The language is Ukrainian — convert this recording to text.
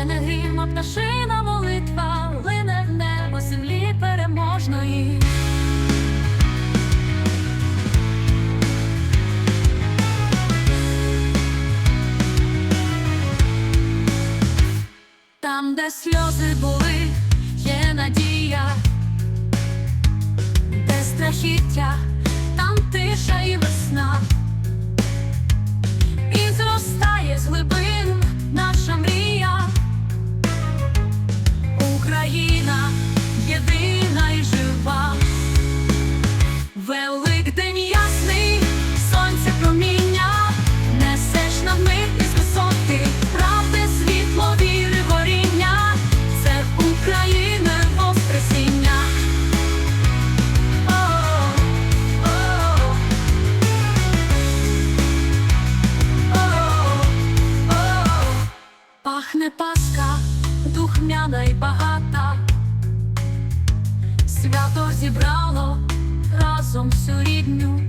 мене грім, а пташина молитва, лине в небо землі переможної. Там, де сльози були, є надія, де страхіття, духмяна й багата, свято зібрало разом всю рідню.